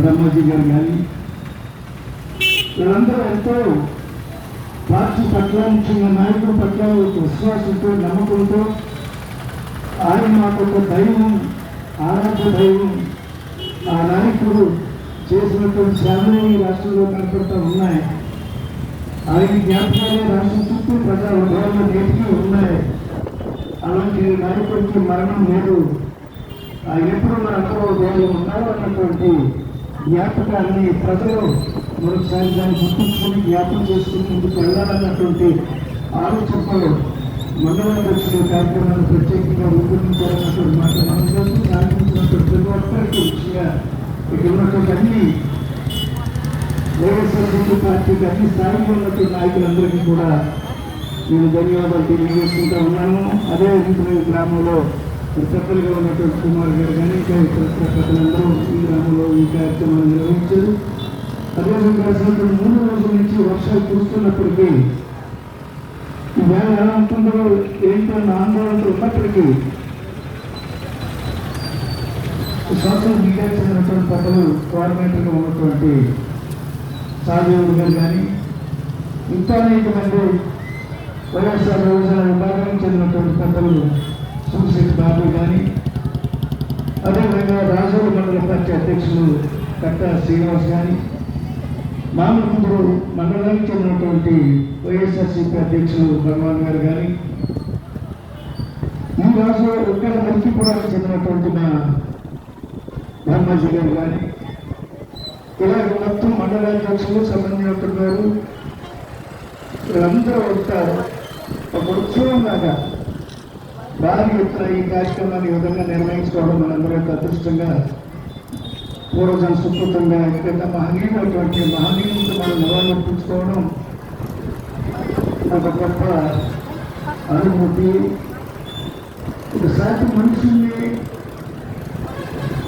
బ్రహ్మజీ గారు కానీ వీళ్ళందరూ ఎంతో పార్టీ పట్ల ముఖ్యంగా నాయకుల పట్ల ఒక విశ్వాసంతో నమ్మకంతో ఆయన మాకు ఒక దైవం ఆరాధ్య దైవం ఆ నాయకుడు చేసినటువంటి సేవలు ఈ రాష్ట్రంలో కనపడతా ఉన్నాయి. ఆయన జ్ఞాపకాలే రాష్ట్రం చుట్టూ ప్రజా ఉద్యోగాలు నేటికి ఉన్నాయి. అలాంటి నాయకుడికి మరణం లేదు. ఆ ఎప్పుడు మనందరూ దేవుడు ఉన్నారో అన్నటువంటి జ్ఞాపకాన్ని ప్రజలు మరొకసారి దాన్ని గుర్తుంచుకొని జ్ఞాపకం చేసుకుని ముందుకు వెళ్ళాలన్నటువంటి ఆలోచనలో మండలాధ్యక్షుల కార్యక్రమాన్ని ప్రత్యేకంగా రూపొందించాలన్నటువంటి మాట మనం కోసం సాధించినటువంటి ప్రతి ఒక్కరికి ముఖ్యంగా ఇక్కడ ఉన్నటువంటి అన్ని వైఎస్ఆర్సీపీ పార్టీకి అన్ని స్థాయిలో ఉన్నటువంటి నాయకులందరికీ కూడా నేను ధన్యవాదాలు తెలియజేసుకుంటా ఉన్నాను. అదే విధంగా గ్రామంలో పెద్దలుగా ఉన్నటువంటి కుమార్ గారు కానీ ఇంకా ఇతర ప్రజలందరూ ఈ గ్రామంలో ఈ కార్యక్రమాన్ని నిర్వహించారు. అదేవిధంగా అసలు మూడు రోజుల నుంచి వర్షాలు కురుస్తున్నప్పటికీ ఈవేళ ఎలా ఉంటుందో ఏంటో ఆందోళనతో ఉన్నప్పటికీ సోషల్ మీడియా చెందినటువంటి పెద్దలు కోఆర్డినేటర్గా ఉన్నటువంటి సాదేవుడు గారు కానీ ఇంకా అనేక మంది వైఎస్ఆర్ వ్యవసాయ అదేవిధంగా రాజోలు మండల పార్టీ అధ్యక్షులు కట్ట శ్రీనివాస్ కానీ మామూలు మండలానికి చెందినటువంటి వైఎస్ఆర్సీపీ అధ్యక్షులు భగవాన్ గారు కానీ ఈ రోజు ఉత్తర మల్కీపురానికి చెందినటువంటి మా బ్రహ్మాజీ గారు కానీ ఇలా మొత్తం మండలాధ్యక్షులు వారు వీళ్ళందరూ ఉంటారు. ఒక ఉత్సవం లాగా భారీ ఎత్తున ఈ కార్యక్రమాన్ని ఈ విధంగా నిర్వహించుకోవడం మనందరూ అదృష్టంగా పూర్వజన సుకృతంగా ఎందుకంటే మహనీయులటువంటి మహనీయులతో మనం నివాళులర్పించుకోవడం ఒక గొప్ప అనుభూతి. ఒక సాటి మనుషుల్ని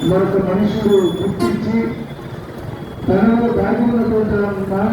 మరొక మనుషులు గుర్తించి తనలో దాగి ఉన్నటువంటి ఆ